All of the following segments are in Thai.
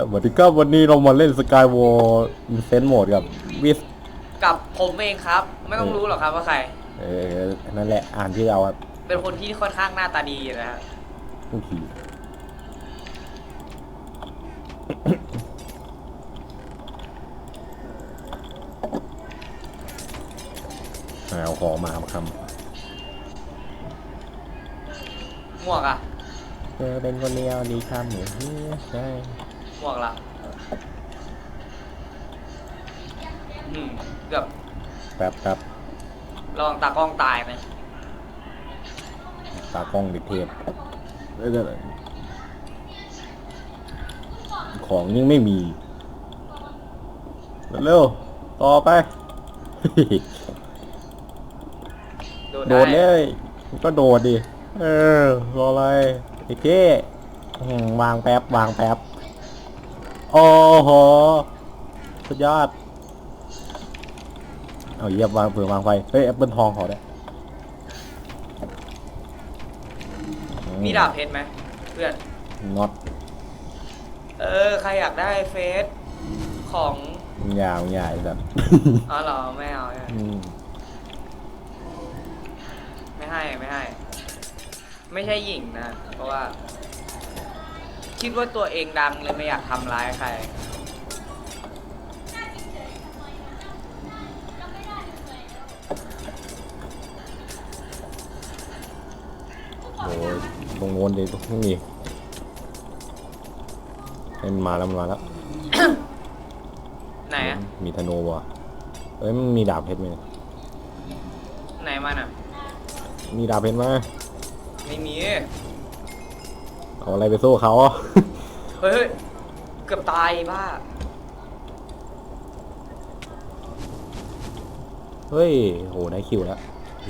สวัสดีครับวันนี้เรามาเล่นสกายวอลอินเซนโหมดกับวิสกับผมเองครับ ไม่ต้องรู้หรอกครับว่าใคร เออนั่นแหละอ่านที่เราครับเป็นคนที่ค่อนข้างหน้าตาดีนะฮะทุกทีเอาของมามาคหมวกอะำเธอเป็นคนเดียวดีคำเหมือนที่ใช่หม วกละอืมเกือบแป๊บแป๊บลองตากล้องตายไหมตากล้องเด็กเทพเอ้ยเดี๋ยวของยังไม่มี เร็วๆต่อไป โดนโดดได้เลยก็โดดดิ เออ รออะไรไอ้เก้อืมวางแป๊บ วางแป๊บ โอ้โห สุดยอด เอาเหยียบวางเผื่อวางไฟ เฮ้ยแอปเปิลทองขอได้อืมีดาบเพชรไหมเพื่อน น็อตเออ ใครอยากได้เฟซของยาวใหญ่แบบอ๋อเหรอไม่เอาไม่เอาอืมไม่ให้ไม่ให้ ไม่ใช่หญิงนะ เพราะว่า คิดว่าตัวเองดังเลยไม่อยากทำร้ายใคร โอ้ยตรงโน้นดิตรงนี้เฮ้ยมันมาแล้วมันมาแล้ว ไหนอะมีธนูว่ะเอ้ยมันมีดาบเพชรไหมไหนมันอะมีดาบเพชรไหมไม่มี เอาอะไรไปสู้เขา เฮ้ยเฮ้ยเกือบตายบ้า เฮ้ยโหได้คิวแล้วโอเค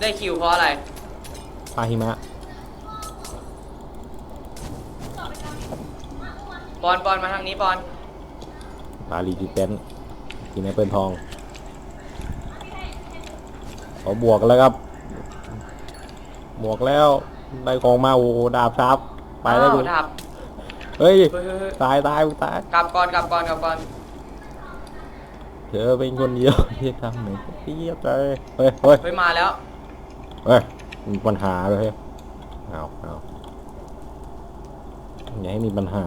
ได้คิวเพราะอะไรพาหิมะปอนปอนมาทางนี้ปอนปาลีจิเตนกินแอปเปิลทองเขาบวกแล้วครับ บวกแล้ว ได้ของมาโอ้โหดาบซับไปแล้วอ้ากูวดับเฮ้ยเฮ้ยเฮ้ยเฮ้ยตายตายกูตายกลับก่อนกลับก่อนกลับก่อนเธอเป็นคนเดียวที่ทำเหมือนเทียบเลยเฮ้ยเฮ้ยเฮ้ยมาแล้วเฮ้ยมีปัญหาเลยเฮ้ยเอาเอาอย่าให้มีปัญหา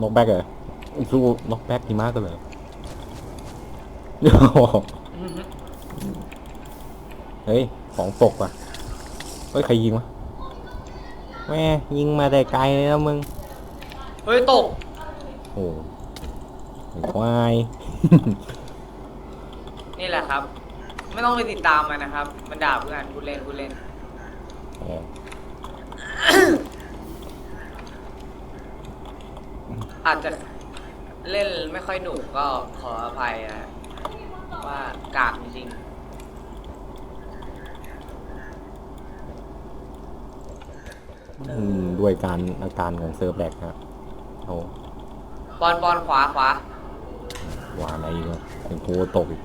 นกแบกเหรอสู้นกแบกหิมะกันเลยโอ้โห เฮ้ยของตกว่ะ เฮ้ย ใครยิงวะ แม่ยิงมาแต่ไกลเลยนะมึง เฮ้ย ตก โอ้ไอ้ควาย นี่แหละครับ ไม่ต้องไปติดตามมันนะครับ มันด่าเพื่อนพูดเล่นพูดเล่นอ๋ออาจจะเล่นไม่ค่อยหนุกก็ขออภัยนะ ว่ากากจริงอืมด้วยการอาการของเซิร์ฟแลกครับโอ้ๆปอนปอนขวาขวา วาอะไรอีกวะเป็นโคตกอีก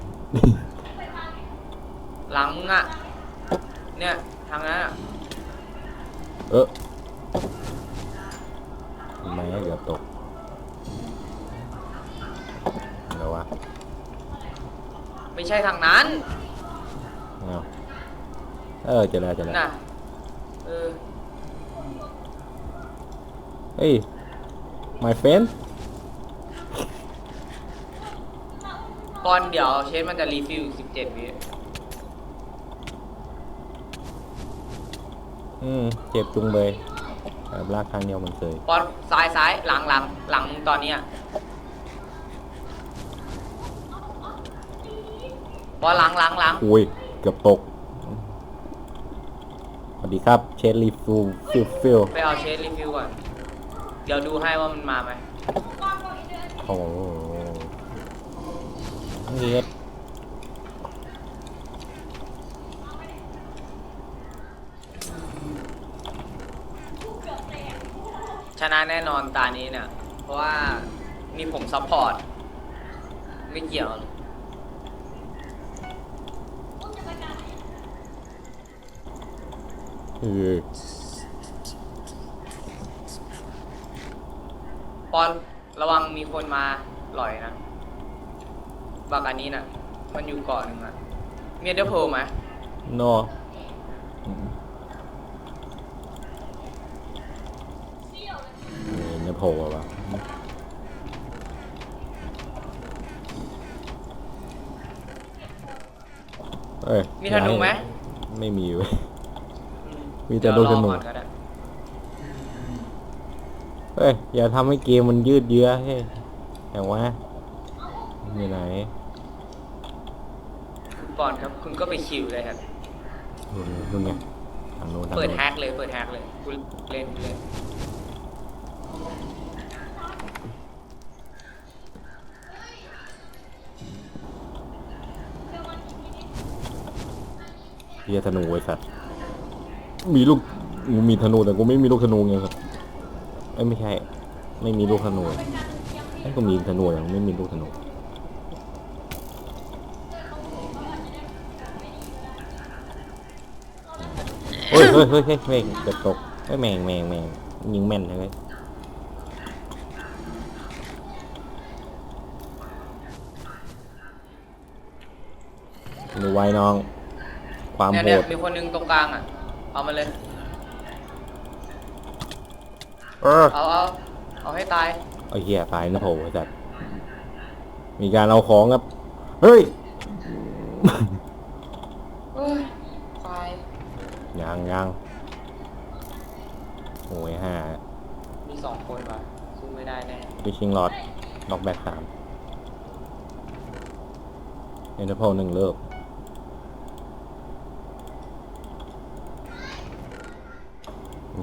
หลังมึงอะเนี่ยทางนั้นอะเออทำไมเกือบตก ไม่ใช่ทางนั้นเอาเออเจอแล้วเจอแล้วน่ะเออเฮ้ย my friend ปอนเดี๋ยวเชฟมันจะรีฟิลสิบเจ็ดวิอืมเจ็บจุงเลยแบบลากครั้งเดียวมันเคยปอนซ้ายซ้ายหลังหลังหลังมึงตอนเนี้ย ปอนหลังหลังหลังอุ้ยเกือบตก สวัสดีครับ เชนลีฟูฟิลฟิลไปเอาเชฟรีฟิลก่อน เดี๋ยวดูให้ว่ามันมาไหมโอ้โหเงียบชนะแน่นอนตานี้เนี่ย เพราะว่ามีผมซัพพอร์ต ไม่เกี่ยว ปอนระวังมีคนมาลอยนะบักอันนี้น่ะมันอยู่เกาะหนึ่งอะเมียเดอโพลไหมโนเนี่ยโผล่ป่ะ เอ้ยมีธนูไหม ไม่มีเว้ยอืมีแต่ลูกธนูเดี๋ยวรอก่อนก็ได้เฮ้ยอย่าทำให้เกมมันยืดเยื้อเฮ้ยแต่ว่าอยู่ไหนคุณปอนครับ คุณก็ไปคิวเลยครับนู่นนู่นไงทางโน้นทางเปิดโน้นแฮกเลยเปิดแฮกเลยคุณเล่นเล่น เฮียธนูไอ้สัตว์มีลูกกูมีธนูแต่กูไม่มีลูกธนูไงสัตว์เอ้ยไม่ใช่ ไม่มีลูกธนูไอ้กูมีธนูแต่ไม่มีลูกธนูเฮ้ยเฮ้ยเฮ้ยเฮ้ยเฮ้ยเกือบตกเฮ้ยแมงแมงแมงยิงแม่นเลยดูไว้น้อง ความเนี่ยโหเนี่ยดมีคนหนึงตรงกลางอะ เอามาเลย เออเอาเอาเอาให้ตาย ไอ้เหี้ยตายนะโผล่จัดมีการเอาของครับ เฮ้ย เอ้ยตาย ยังยังโอ้ยห้ามีสองคนว่ะสู้ไม่ได้แน่พิชิงลอดล็อกแบ็กสามเอ็นเตอร์โพหนึ่งเลิก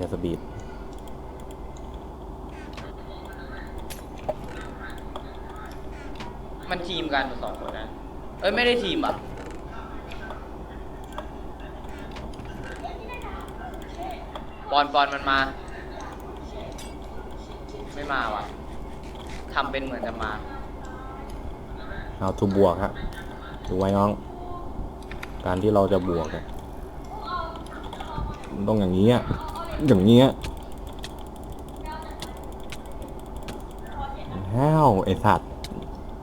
ยาสบีดมันทีมกันสองคนนะ เอ้ย ไม่ได้ทีมอะ ปอนปอนมันมา ไม่มาว่ะทำเป็นเหมือนจะมา เอาทูบวกฮะดูไว้น้อง การที่เราจะบวกเนี่ยมันต้องอย่างนี้อะ อย่างนี้อะแ้วไอสัตว์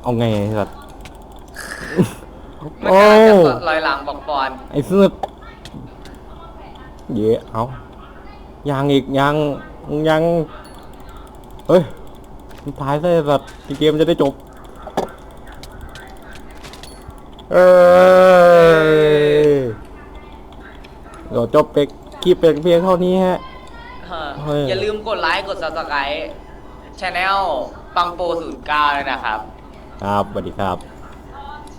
เอาไงไอสัตว์มันโอ้กำลังจะลอยหลังบอกปอนไอ้สืดเย่เอายังอีกยังยัง เฮ้ยมันตายซะไอ้สัตว์เกมจะได้จบ เอ้ยเราจบไปค ลิปเป็นเพียงเท่านี้ฮะ เออเฮ้ย อย่าลืมกดไลค์กด subscribe ช anel ปังโป09เลยนะครับ ครับสวัสดีครับ